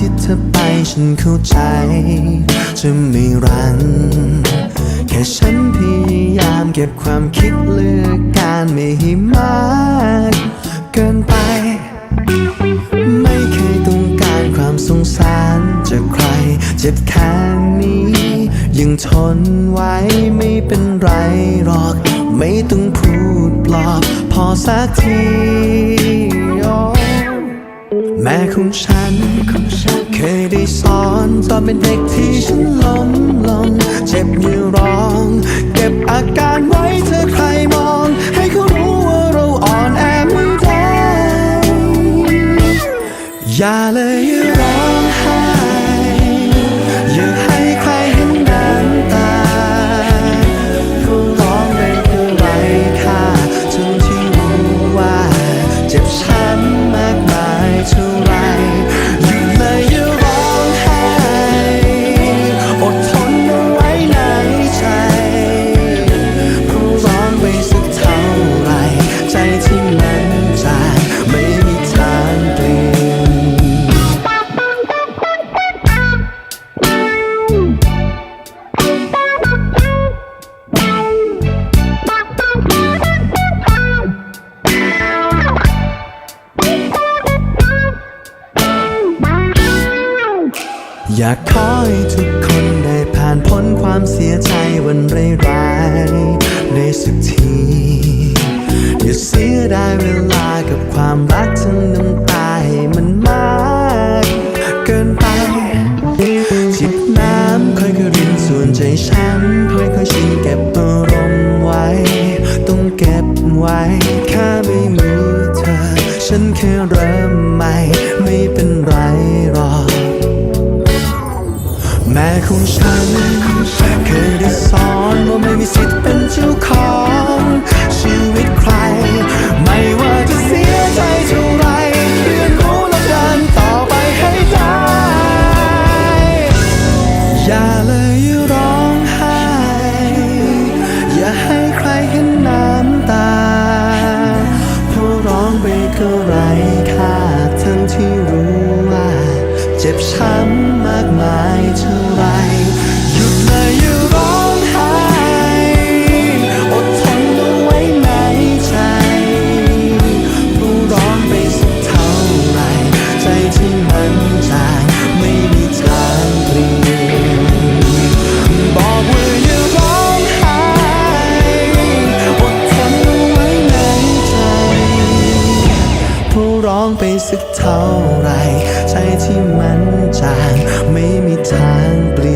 ที่เธอไปฉันเข้าใจ จะไม่รัง แค่ฉันพยายามเก็บความคิดเลือกการไม่ให้มาก เกินไป ไม่เคยต้องการความสงสารจากใคร เจ็บแค่นี้ ยังทนไว้ไม่เป็นไรหรอก ไม่ต้องพูดปลอบพอสักที แม่ของฉัน เคยได้สอนตอนเป็นเด็กที่ฉันล้มลงเจ็บอยู่ร้อง เก็บอาการไว้เธอใครมอง ให้เขารู้ว่าเราอ่อนแอไม่ได้ อย่าเลยอย่าร้องไห้อย่าให้ อยากขอให้ทุกคนได้ผ่านพ้นความเสียใจวันร้ายๆได้สักที อย่าเสียดายเวลากับความรักทั้งน้ำตาให้มันมากเกินไปจิบน้ำค่อยๆรินส่วนใจฉันค่อยๆชินเก็บอารมณ์ไว้ ต้องเก็บไว้แค่ไม่มีเธอ ฉันแค่เริ่มใหม่ ของฉัน เคยได้สอนว่าไม่มีสิทธิ์เป็นเจ้าของชีวิตใคร ไม่ว่าจะเสียใจเท่าไรเรียนรู้และเดินต่อไปให้ได้ อย่าเลยร้องไห้ อย่าให้ใครเห็นน้ำตาเพราะร้องไปก็ไรค่าทั้งที่รู้ว่า เจ็บช้ำมากมายเธอ ไหยุดเลยอย่าร้องไห้อดทนเอาไว้ในใจรู้ร้อนไปสักเท่าไรใจที่มันจไม่มีทางเปลี่ยนบอกว่าอย่าร้องไห้อดทนเอาไว้ในใจรู้ร้อนไปสักเท่าไร ใจที่มันจางไม่มีทางเปลี่ยน